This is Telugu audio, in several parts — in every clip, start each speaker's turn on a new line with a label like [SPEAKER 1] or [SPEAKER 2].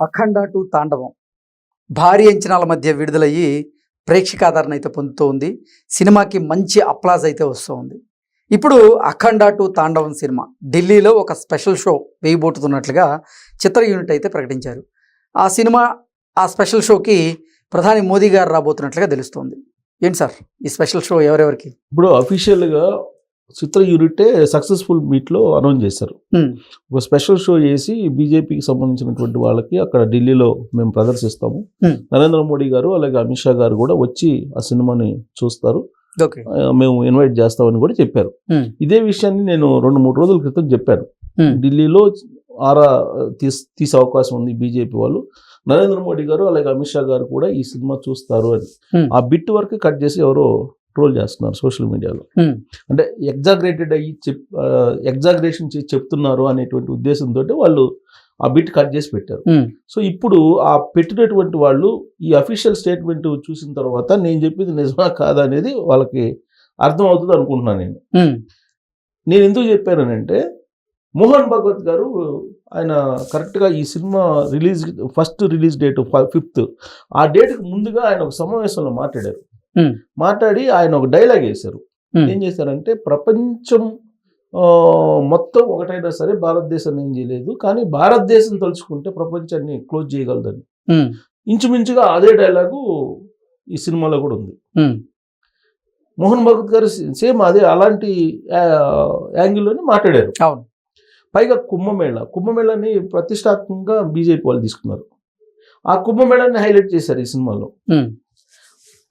[SPEAKER 1] అఖండ టు తాండవం. భారీ అంచనాల మధ్య విడుదలయ్యి ప్రేక్షకాదరణ అయితే పొందుతూ ఉంది సినిమాకి మంచి అప్లాజ్ అయితే వస్తూ ఉంది ఇప్పుడు అఖండ టు తాండవం సినిమా. ఢిల్లీలో ఒక స్పెషల్ షో వేయబోతున్నట్లుగా చిత్ర యూనిట్ అయితే ప్రకటించారు. ఆ సినిమా ఆ స్పెషల్ షోకి ప్రధాని మోదీ గారు రాబోతున్నట్లుగా తెలుస్తోంది. ఏంటి సార్? ఈ స్పెషల్ షో ఎవరెవరికి?
[SPEAKER 2] ఇప్పుడు అఫీషియల్గా చిత్ర యూనిటే సక్సెస్ఫుల్ మీట్లో అనౌన్స్ చేశారు. ఒక స్పెషల్ షో చేసి బీజేపీకి సంబంధించినటువంటి వాళ్ళకి అక్కడ ఢిల్లీలో మేము ప్రదర్శిస్తాము. నరేంద్ర మోడీ గారు అలాగే అమిత్ షా గారు కూడా వచ్చి ఆ సినిమాని చూస్తారు. మేము ఇన్వైట్ చేస్తామని కూడా చెప్పారు. ఇదే విషయాన్ని నేను రెండు మూడు రోజుల క్రితం చెప్పాను. ఢిల్లీలో ఆరా తీస్ తీసే అవకాశం ఉంది బీజేపీ వాళ్ళు. నరేంద్ర మోడీ గారు అలాగే అమిత్ షా గారు కూడా ఈ సినిమా చూస్తారు అని. ఆ బిట్ వరకు కట్ చేసి ఎవరో ట్రోల్ చేస్తున్నారు సోషల్ మీడియాలో. అంటే ఎగ్జాగ్రేటెడ్ అయ్యి చెప్ ఎగ్జాగ్రేషన్ చేసి చెప్తున్నారు అనేటువంటి ఉద్దేశంతో వాళ్ళు ఆ బిట్ కట్ చేసి పెట్టారు. సో ఇప్పుడు ఆ పెట్టినటువంటి వాళ్ళు ఈ అఫీషియల్ స్టేట్మెంట్ చూసిన తర్వాత నేను చెప్పింది నిజమా కాదా అనేది వాళ్ళకి అర్థం అవుతుంది అనుకుంటున్నాను నేను. నేను ఎందుకు చెప్పానంటే మోహన్ భగవత్ గారు ఆయన కరెక్ట్గా ఈ cinema release first release date fifth ఆ డేట్కి ముందుగా ఆయన ఒక సమావేశంలో మాట్లాడారు. మాట్లాడి ఆయన ఒక డైలాగ్ వేశారు. ఏం చేశారంటే ప్రపంచం మొత్తం ఒకటైనా సరే భారతదేశాన్ని ఏం చేయలేదు. కానీ భారతదేశం తలుచుకుంటే ప్రపంచాన్ని క్లోజ్ చేయగలదని. ఇంచుమించుగా అదే డైలాగు ఈ సినిమాలో కూడా ఉంది. మోహన్ భగత్ గారు సేమ్ అదే అలాంటి యాంగిల్లోనే మాట్లాడారు.
[SPEAKER 1] అవును.
[SPEAKER 2] పైగా కుంభమేళ కుంభమేళని ప్రతిష్టాత్మకంగా బీజేపీ వాళ్ళు తీసుకున్నారు. ఆ కుంభమేళాన్ని హైలైట్ చేశారు ఈ సినిమాలో.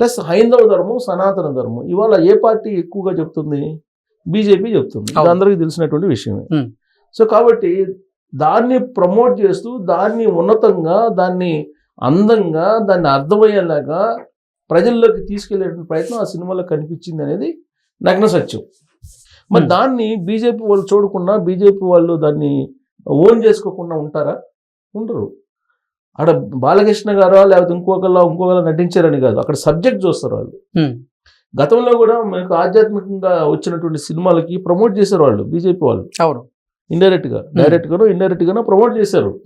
[SPEAKER 2] ప్లస్ హైందవ ధర్మం సనాతన ధర్మం. ఇవాళ ఏ పార్టీ ఎక్కువగా చెప్తుంది? బీజేపీ చెప్తుంది. అందరికీ తెలిసినటువంటి విషయమే. సో కాబట్టి దాన్ని ప్రమోట్ చేస్తూ దాన్ని ఉన్నతంగా దాన్ని అందంగా దాన్ని అర్థమయ్యేలాగా ప్రజల్లోకి తీసుకెళ్ళే ప్రయత్నం ఆ సినిమాలో కనిపించింది అనేది నగ్న సత్యం. మరి. దాన్ని బీజేపీ వాళ్ళు చూడకుండా బీజేపీ వాళ్ళు దాన్ని ఓన్ చేసుకోకుండా ఉంటారా? ఉండరు. అక్కడ బాలకృష్ణ గారో లేకపోతే ఇంకొకలా ఇంకొకలా నటించారని కాదు. అక్కడ సబ్జెక్ట్ చూస్తారు వాళ్ళు. గతంలో కూడా మనకు ఆధ్యాత్మికంగా వచ్చినటువంటి సినిమాలకి ప్రమోట్ చేశారు వాళ్ళు బీజేపీ వాళ్ళు.
[SPEAKER 1] అవును.
[SPEAKER 2] ఇండైరెక్ట్గా డైరెక్ట్ గానో ఇండైరెక్ట్ గానో ప్రమోట్ చేశారు.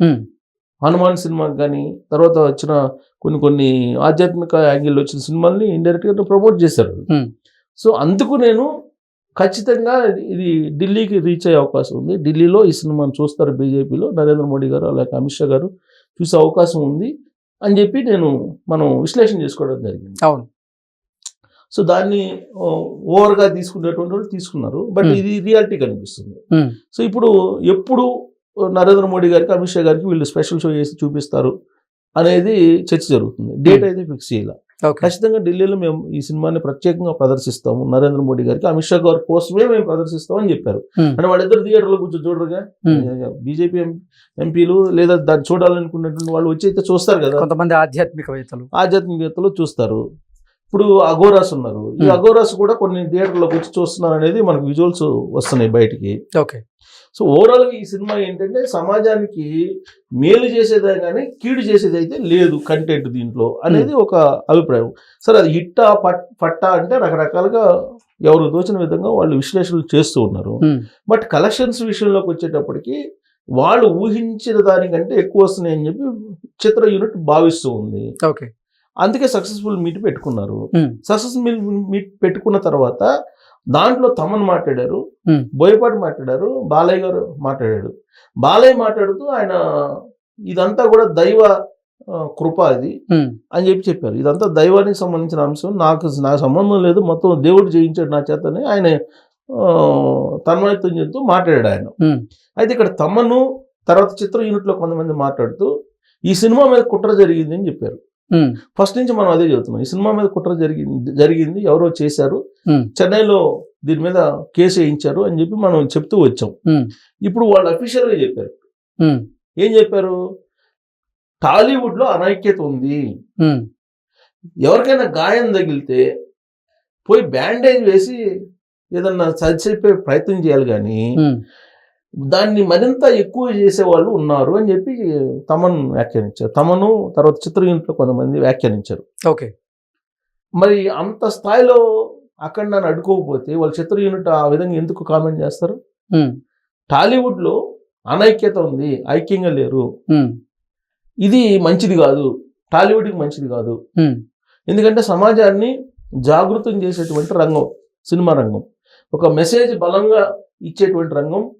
[SPEAKER 2] హనుమాన్ సినిమాకి కానీ తర్వాత వచ్చిన కొన్ని కొన్ని ఆధ్యాత్మిక యాంగిల్ వచ్చిన సినిమాల్ని ఇండైరెక్ట్గా ప్రమోట్ చేశారు. సో అందుకు నేను ఖచ్చితంగా ఇది- ఇది ఢిల్లీకి రీచ్ అయ్యే అవకాశం ఉంది. ఢిల్లీలో ఈ సినిమాను చూస్తారు బీజేపీలో. నరేంద్ర మోడీ గారు అలాగే అమిత్ షా గారు. చూసే అవకాశం ఉంది అని చెప్పి నేను మనం విశ్లేషణ చేసుకోవడం జరిగింది
[SPEAKER 1] అవును
[SPEAKER 2] సో దాన్ని ఓవర్గా తీసుకునేటువంటి వాళ్ళు తీసుకున్నారు బట్. ఇది రియాలిటీ కనిపిస్తుంది. సో ఇప్పుడు ఎప్పుడు నరేంద్ర మోడీ గారికి అమిత్ షా గారికి వీళ్ళు స్పెషల్ షో చేసి చూపిస్తారు అనేది చర్చ జరుగుతుంది డేట్. అయితే ఫిక్స్ చేయాలి ఖచ్చితంగా ఢిల్లీలో మేము ఈ సినిమాని ప్రత్యేకంగా ప్రదర్శిస్తాము. నరేంద్ర మోడీ గారికి అమిత్ షా గారి కోసమే మేము ప్రదర్శిస్తామని చెప్పారు. అంటే వాళ్ళిద్దరు థియేటర్లో కూర్చొని చూడరుగా. బీజేపీ ఎంపీలు లేదా దాన్ని చూడాలనుకున్నటువంటి వాళ్ళు వచ్చి అయితే చూస్తారు కదా?
[SPEAKER 1] కొంతమంది ఆధ్యాత్మికవేత్తలు.
[SPEAKER 2] ఆధ్యాత్మికతలో చూస్తారు. ఇప్పుడు అఘోరాస్ ఉన్నారు. ఈ. అఘోరాస్ కూడా కొన్ని థియేటర్లోకి వచ్చి చూస్తున్నారు అనేది మనకు విజువల్స్ వస్తున్నాయి బయటికి.
[SPEAKER 1] ఓకే.
[SPEAKER 2] సో ఓవరాల్ ఈ సినిమా ఏంటంటే సమాజానికి మేలు చేసేదే కానీ కీడు చేసేది అయితే లేదు కంటెంట్ దీంట్లో అనేది ఒక అభిప్రాయం. సరే అది హిట్టా పట్ పట్టా అంటే రకరకాలుగా ఎవరు దోచిన విధంగా వాళ్ళు విశ్లేషణలు చేస్తూ ఉన్నారు. బట్ కలెక్షన్స్ విషయంలోకి వచ్చేటప్పటికి వాళ్ళు ఊహించిన దానికంటే ఎక్కువ వస్తున్నాయని చెప్పి చిత్ర యూనిట్ భావిస్తూ ఉంది.
[SPEAKER 1] ఓకే.
[SPEAKER 2] అందుకే సక్సెస్ఫుల్ మీట్ పెట్టుకున్నారు. సక్సెస్ఫుల్ మీట్ పెట్టుకున్న తర్వాత దాంట్లో తమన్ మాట్లాడారు. బోయపాటి మాట్లాడారు బాలయ్య గారు మాట్లాడాడు బాలయ్య మాట్లాడుతూ ఆయన ఇదంతా కూడా దైవ కృప అది అని చెప్పి చెప్పారు. ఇదంతా దైవానికి సంబంధించిన అంశం. నాకు నాకు సంబంధం లేదు మొత్తం దేవుడు చేయించాడు నా చేతని ఆయన తన్మయత్వం చెందుతూ మాట్లాడాడు ఆయన. అయితే ఇక్కడ తమను తర్వాత చిత్ర యూనిట్లో కొంతమంది మాట్లాడుతూ ఈ సినిమా మీద కుట్ర జరిగింది అని చెప్పారు. ఫస్ట్ నుంచి మనం అదే చెబుతున్నాం. ఈ సినిమా మీద కుట్ర జరిగింది జరిగింది ఎవరో చేశారు. చెన్నైలో దీని మీద కేసు వేయించారు అని చెప్పి మనం చెప్తూ వచ్చాం. ఇప్పుడు వాళ్ళు అఫీషియల్గా చెప్పారు. ఏం చెప్పారు? టాలీవుడ్లో అనైక్యత ఉంది. ఎవరికైనా గాయం తగిలితే పోయి బ్యాండేజ్ వేసి ఏదన్నా సరిచెప్పే ప్రయత్నం చేయాలి కానీ దాన్ని మరింత ఎక్కువ చేసేవాళ్ళు ఉన్నారు అని చెప్పి తమన్ వ్యాఖ్యానించారు. తమను తర్వాత చిత్ర యూనిట్లో కొంతమంది వ్యాఖ్యానించారు.
[SPEAKER 1] ఓకే.
[SPEAKER 2] మరి అంత స్థాయిలో అక్కడ నన్ను అడుకోకపోతే వాళ్ళ చిత్ర యూనిట్ ఆ విధంగా ఎందుకు కామెంట్ చేస్తారు? టాలీవుడ్లో అనైక్యత ఉంది ఐక్యంగా లేరు. ఇది మంచిది కాదు టాలీవుడ్కి మంచిది కాదు. ఎందుకంటే సమాజాన్ని జాగృతం చేసేటువంటి రంగం సినిమా రంగం. ఒక మెసేజ్ బలంగా ఇచ్చేటువంటి రంగం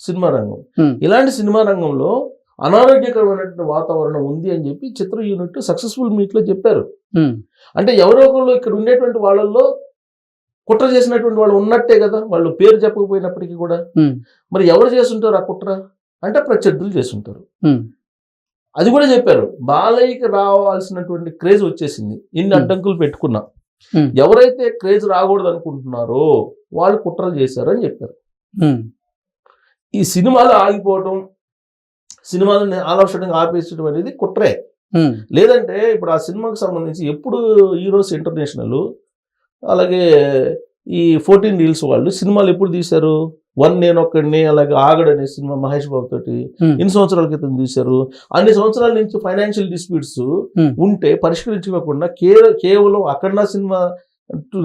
[SPEAKER 2] సినిమా రంగం. ఇలాంటి సినిమా రంగంలో అనారోగ్యకరమైనటువంటి వాతావరణం ఉంది అని చెప్పి చిత్ర యూనిట్ సక్సెస్ఫుల్ మీట్లో చెప్పారు.
[SPEAKER 1] ఉమ్,
[SPEAKER 2] అంటే ఎవరో ఒకళ్ళు ఇక్కడ ఉండేటువంటి వాళ్ళల్లో కుట్ర చేసినటువంటి వాళ్ళు ఉన్నట్టే కదా వాళ్ళు పేరు చెప్పకపోయినప్పటికీ కూడా. మరి ఎవరు చేస్తుంటారు ఆ కుట్ర? అంటే ప్రత్యర్థులు చేస్తుంటారు. అది కూడా చెప్పారు. బాలయ్యకి రావాల్సినటువంటి క్రేజ్ వచ్చేసింది. ఇన్ని. అడ్డంకులు పెట్టుకున్నా. ఎవరైతే క్రేజ్ రాకూడదు అనుకుంటున్నారో వాళ్ళు కుట్రలు చేశారు అని చెప్పారు ఈ సినిమాలు ఆగిపోవటం సినిమాలను ఆలోచనగా ఆపేసడం అనేది కుట్రే లేదంటే ఇప్పుడు ఆ సినిమాకి సంబంధించి ఎప్పుడు హీరోస్ ఇంటర్నేషనల్ అలాగే ఈ ఫోర్టీన్ రీల్స్ వాళ్ళు సినిమాలు ఎప్పుడు తీశారు వన్ నేను ఒక్కడిని అలాగే ఆగడు అనే సినిమా మహేష్ బాబు తోటి. ఎన్ని సంవత్సరాల క్రితం తీశారు అన్ని సంవత్సరాల నుంచి ఫైనాన్షియల్ డిస్ప్యూట్స్. ఉంటే పరిష్కరించుకోకుండా కేవలం అక్కడ సినిమా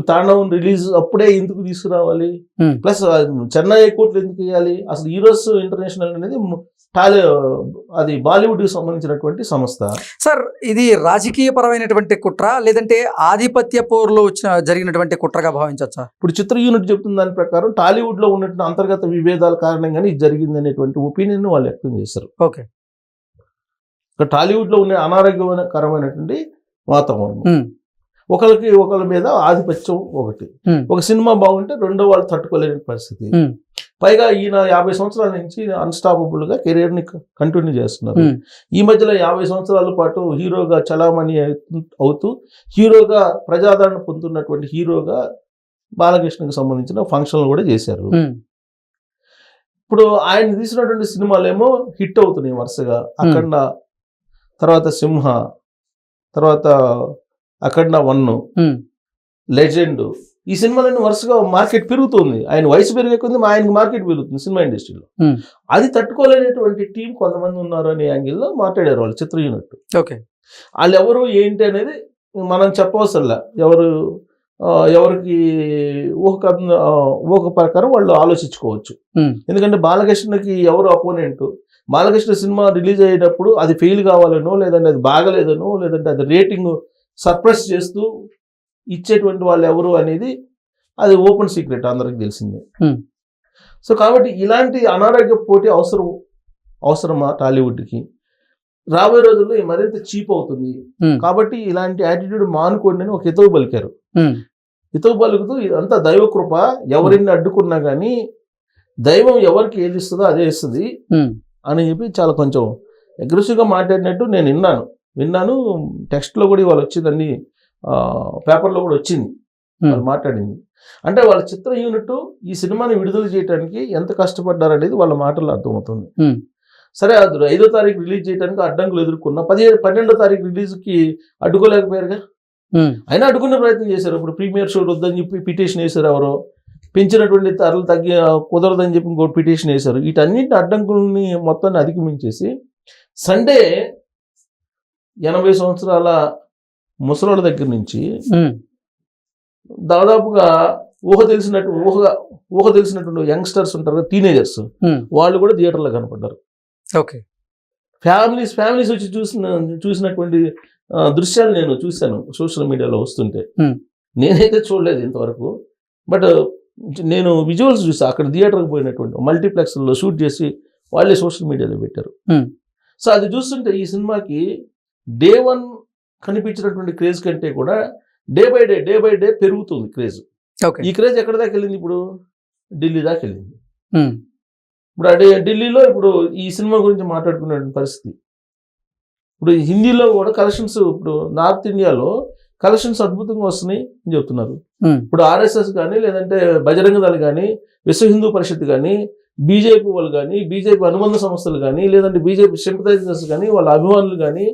[SPEAKER 2] తాండవం రిలీజ్ అప్పుడే ఎందుకు తీసుకురావాలి?
[SPEAKER 1] Hmm.
[SPEAKER 2] ప్లస్ చెన్నై కోట్లు ఎందుకు వేయాలి? అసలు హీరోస్ ఇంటర్నేషనల్ అనేది టాలీ అది బాలీవుడ్కి సంబంధించినటువంటి సంస్థ.
[SPEAKER 1] సార్ ఇది రాజకీయ పరమైనటువంటి కుట్ర లేదంటే ఆధిపత్య పోరులో వచ్చిన జరిగినటువంటి కుట్రగా భావించవచ్చా?
[SPEAKER 2] ఇప్పుడు చిత్ర యూనిట్ చెప్తున్న దాని ప్రకారం టాలీవుడ్లో ఉన్నటువంటి అంతర్గత విభేదాల కారణంగానే ఇది జరిగింది అనేటువంటి ఒపీనియన్ వాళ్ళు వ్యక్తం చేశారు.
[SPEAKER 1] ఓకే.
[SPEAKER 2] టాలీవుడ్లో ఉన్న అనారోగ్యకరమైనటువంటి వాతావరణం.
[SPEAKER 1] ఉమ్,
[SPEAKER 2] ఒకరికి ఒకరి మీద ఆధిపత్యం ఒకటి. ఒక సినిమా బాగుంటే రెండో వాళ్ళు తట్టుకోలేని పరిస్థితి. పైగా ఈయన యాభై సంవత్సరాల నుంచి అన్స్టాపబుల్గా కెరీర్ని కంటిన్యూ చేస్తున్నారు. ఈ మధ్యలో యాభై సంవత్సరాల పాటు హీరోగా చలామణి అవుతూ- హీరోగా ప్రజాదరణ పొందుతున్నటువంటి హీరోగా బాలకృష్ణకి సంబంధించిన ఫంక్షన్లు కూడా చేశారు. ఇప్పుడు ఆయన తీసినటువంటి సినిమాలు ఏమో హిట్ అవుతున్నాయి వరుసగా. అఖండ తర్వాత సింహ తర్వాత అఖండ వన్
[SPEAKER 1] ఉమ్,
[SPEAKER 2] లెజెండ్. ఈ సినిమాలన్నీ వరుసగా మార్కెట్ పెరుగుతుంది. ఆయన వయసు పెరిగే కొద్ది ఆయనకి మార్కెట్ పెరుగుతుంది సినిమా ఇండస్ట్రీలో. అది తట్టుకోలేనటువంటి టీం కొంతమంది ఉన్నారు అనే యాంగిల్లో మాట్లాడారు వాళ్ళు చిత్ర యూనిట్
[SPEAKER 1] ఓకే.
[SPEAKER 2] వాళ్ళు ఎవరు ఏంటి అనేది మనం చెప్పవసరలా. ఎవరు ఎవరికి ఊహ ఊహ ప్రకారం వాళ్ళు ఆలోచించుకోవచ్చు. ఎందుకంటే బాలకృష్ణకి ఎవరు అపోనెంట్ బాలకృష్ణ సినిమా రిలీజ్ అయ్యేటప్పుడు అది ఫెయిల్ కావాలనో లేదంటే అది బాగలేదనో లేదంటే అది రేటింగ్ సర్ప్రైజ్ చేస్తూ ఇచ్చేటువంటి వాళ్ళు ఎవరు అనేది అది ఓపెన్ సీక్రెట్ అందరికి తెలిసిందే. సో కాబట్టి ఇలాంటి అనారోగ్య పోటీ అవసరం అవసరమా టాలీవుడ్కి? రాబోయే రోజుల్లో ఇది మరింత చీప్ అవుతుంది. కాబట్టి ఇలాంటి యాటిట్యూడ్ మానుకోండి అని ఒక హితవు పలికారు. హితవు పలుకుతూ ఇదంతా దైవ కృప ఎవరిని అడ్డుకున్నా కానీ దైవం ఎవరికి ఏది ఇస్తుందో అదే ఇస్తుంది అని చెప్పి చాలా కొంచెం అగ్రెసివ్గా మాట్లాడినట్టు నేను విన్నాను. విన్నాను. టెక్స్ట్లో కూడా ఇవాళ వచ్చిందండి. పేపర్లో కూడా వచ్చింది. వాళ్ళు మాట్లాడింది. అంటే వాళ్ళ చిత్ర యూనిట్ ఈ సినిమాని విడుదల చేయడానికి ఎంత కష్టపడ్డారనేది వాళ్ళ మాటల్లో అర్థమవుతుంది. సరే అది ఐదో తారీఖు రిలీజ్ చేయడానికి అడ్డంకులు ఎదుర్కొన్నా పదిహేడు పన్నెండో తారీఖు రిలీజ్కి అడ్డుకోలేకపోయారుగా? అయినా అడ్డుకునే ప్రయత్నం చేశారు. ఇప్పుడు ప్రీమియర్ షో వద్దని చెప్పి పిటిషన్ వేశారు ఎవరో. పెంచినటువంటి ధరలు తగ్గి కుదరదని చెప్పి ఇంకోటి పిటిషన్ వేశారు. వీటన్నిటి అడ్డంకుల్ని మొత్తాన్ని అధిగమించేసి సండే ఎనభై సంవత్సరాల ముసలోళ్ళ దగ్గర నుంచి దాదాపుగా ఊహ తెలిసినట్టు ఊహ ఊహ తెలిసినటువంటి యంగ్స్టర్స్ ఉంటారు కదా టీనేజర్స్ వాళ్ళు కూడా థియేటర్లో కనపడ్డారు.
[SPEAKER 1] ఓకే.
[SPEAKER 2] ఫ్యామిలీస్ ఫ్యామిలీస్ వచ్చి చూసిన చూసినటువంటి దృశ్యాలు నేను చూశాను సోషల్ మీడియాలో వస్తుంటే. నేనైతే చూడలేదు ఇంతవరకు. బట్ నేను విజువల్స్ చూసా అక్కడ థియేటర్కి పోయినటువంటి మల్టీప్లెక్స్లో షూట్ చేసి వాళ్ళే సోషల్ మీడియాలో పెట్టారు. సో అది చూస్తుంటే ఈ సినిమాకి డే వన్ కనిపించినటువంటి క్రేజ్ కంటే కూడా day by day day by day పెరుగుతుంది క్రేజ్ ఈ క్రేజ్ ఎక్కడ దాకా వెళ్ళింది ఇప్పుడు? ఢిల్లీ దాకా వెళ్ళింది.
[SPEAKER 1] ఉమ్,
[SPEAKER 2] ఇప్పుడు అదే ఢిల్లీలో ఇప్పుడు ఈ సినిమా గురించి మాట్లాడుకునే పరిస్థితి. ఇప్పుడు హిందీలో కూడా కలెక్షన్స్ ఇప్పుడు నార్త్ ఇండియాలో కలెక్షన్స్ అద్భుతంగా వస్తున్నాయి అని చెప్తున్నారు.
[SPEAKER 1] ఉమ్,
[SPEAKER 2] ఇప్పుడు ఆర్ఎస్ఎస్ కానీ లేదంటే బజరంగ దళ కానీ విశ్వ హిందూ పరిషత్ కానీ బీజేపీ వాళ్ళు కానీ బీజేపీ అనుబంధ సంస్థలు కానీ లేదంటే బీజేపీ సింపథైజర్స్ కానీ వాళ్ళ అభిమానులు కానీ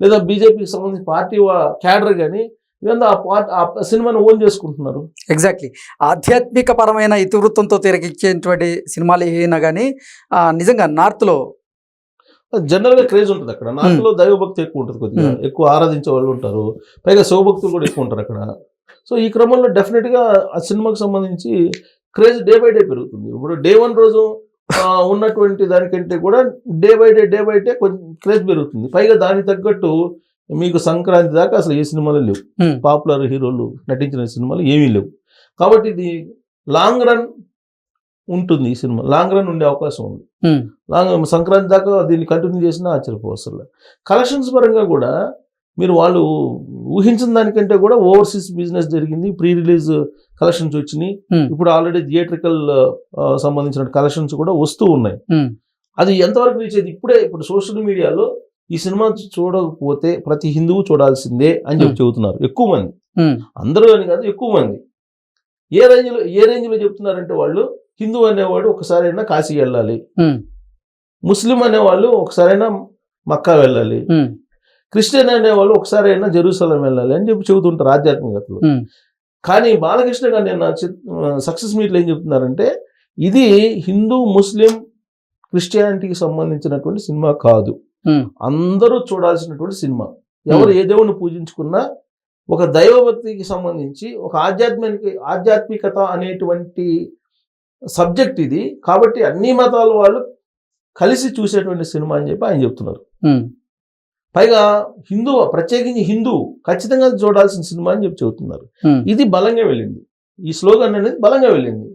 [SPEAKER 2] లేదా బీజేపీకి సంబంధించిన పార్టీ క్యాడర్ కానీ ఇదంతా ఆ పార్ట్ ఆ సినిమాని ఓన్ చేసుకుంటున్నారు.
[SPEAKER 1] ఎగ్జాక్ట్లీ ఆధ్యాత్మిక పరమైన ఇతివృత్తంతో తెరకెక్కేటువంటి సినిమాలు ఏమైనా కానీ నిజంగా నార్త్లో
[SPEAKER 2] జనరల్గా క్రేజ్ ఉంటుంది అక్కడ. నార్త్లో దైవభక్తి ఎక్కువ ఉంటుంది కొద్దిగా.
[SPEAKER 1] Hmm.
[SPEAKER 2] ఎక్కువ ఆరాధించే వాళ్ళు ఉంటారు. పైగా శివభక్తులు కూడా ఎక్కువ ఉంటారు అక్కడ. సో ఈ క్రమంలో డెఫినెట్గా ఆ సినిమాకి సంబంధించి క్రేజ్ డే బై డే పెరుగుతుంది. ఇప్పుడు డే వన్ రోజు ఉన్నటువంటి దానికంటే కూడా day by day day by day కొంచెం క్రేజ్ పెరుగుతుంది. పైగా దానికి తగ్గట్టు మీకు సంక్రాంతి దాకా అసలు ఏ సినిమాలు లేవు. పాపులర్ హీరోలు నటించిన సినిమాలు ఏమీ లేవు. కాబట్టి ఇది లాంగ్ రన్ ఉంటుంది ఈ సినిమా. లాంగ్ రన్ ఉండే అవకాశం ఉంది. లాంగ్ సంక్రాంతి దాకా దీన్ని కంటిన్యూ చేసినా ఆశ్చర్యపోవసరం కలెక్షన్స్ పరంగా కూడా మీరు వాళ్ళు ఊహించిన దానికంటే కూడా ఓవర్సీస్ బిజినెస్ జరిగింది. ప్రీ రిలీజ్ కలెక్షన్స్ వచ్చినాయి. ఇప్పుడు ఆల్రెడీ థియేట్రికల్ సంబంధించిన కలెక్షన్స్ కూడా వస్తూ ఉన్నాయి. అది ఎంతవరకు రీచ్ అయ్యింది ఇప్పుడే ఇప్పుడు సోషల్ మీడియాలో ఈ సినిమా చూడకపోతే ప్రతి హిందువు చూడాల్సిందే అని చెప్పి. చెబుతున్నారు. ఎక్కువ మంది. అందరూ అని కాదు ఎక్కువ మంది. ఏ రేంజ్లో ఏ రేంజ్లో చెప్తున్నారంటే వాళ్ళు హిందూ అనేవాడు ఒకసారైనా కాశీ వెళ్ళాలి. ముస్లిం అనేవాళ్ళు ఒకసారైనా మక్కా వెళ్ళాలి. క్రిస్టియన్ అనేవాళ్ళు ఒకసారైనా జెరూసలం వెళ్ళాలి అని చెప్పి చెబుతుంటారు ఆధ్యాత్మికతలో. కానీ బాలకృష్ణ గారు నేను సక్సెస్ మీట్లో ఏం చెప్తున్నారంటే ఇది హిందూ ముస్లిం క్రిస్టియానిటీకి సంబంధించినటువంటి సినిమా కాదు. అందరూ చూడాల్సినటువంటి సినిమా. ఎవరు ఏ దేవుణ్ణి పూజించుకున్నా ఒక దైవభక్తికి సంబంధించి ఒక ఆధ్యాత్మిక ఆధ్యాత్మికత అనేటువంటి సబ్జెక్ట్ ఇది. కాబట్టి అన్ని మతాల వాళ్ళు కలిసి చూసేటువంటి సినిమా అని చెప్పి ఆయన చెప్తున్నారు. పైగా హిందూ ప్రత్యేకించి హిందూ ఖచ్చితంగా చూడాల్సిన సినిమా అని చెప్పి చెబుతున్నారు. ఇది బలంగా వెళ్ళింది. ఈ స్లోగన్ అనేది బలంగా వెళ్ళింది.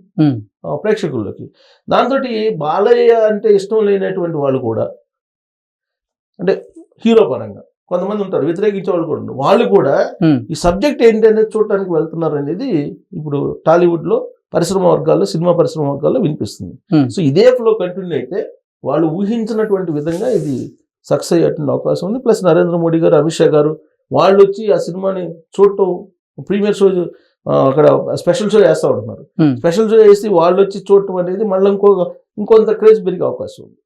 [SPEAKER 2] ప్రేక్షకుల్లోకి దాంతో బాలయ్య అంటే ఇష్టం లేనటువంటి వాళ్ళు కూడా అంటే హీరో పరంగా కొంతమంది ఉంటారు వ్యతిరేకించే వాళ్ళు కూడా వాళ్ళు కూడా ఈ సబ్జెక్ట్ ఏంటి అనేది చూడటానికి వెళ్తున్నారు అనేది ఇప్పుడు టాలీవుడ్లో పరిశ్రమ వర్గాల్లో సినిమా పరిశ్రమ వర్గాల్లో వినిపిస్తుంది. సో ఇదే ఫ్లో కంటిన్యూ అయితే వాళ్ళు ఊహించినటువంటి విధంగా ఇది సక్సెస్ అయ్యేటువంటి అవకాశం ఉంది. ప్లస్ నరేంద్ర మోడీ గారు అమిత్ షా గారు వాళ్ళు వచ్చి ఆ సినిమాని చూడటం ప్రీమియర్ షో అక్కడ స్పెషల్ షో చేస్తూ ఉంటున్నారు. స్పెషల్ షో చేసి వాళ్ళు వచ్చి చూడటం అనేది మళ్ళీ ఇంకో ఇంకొంత క్రేజ్ పెరిగే అవకాశం ఉంది.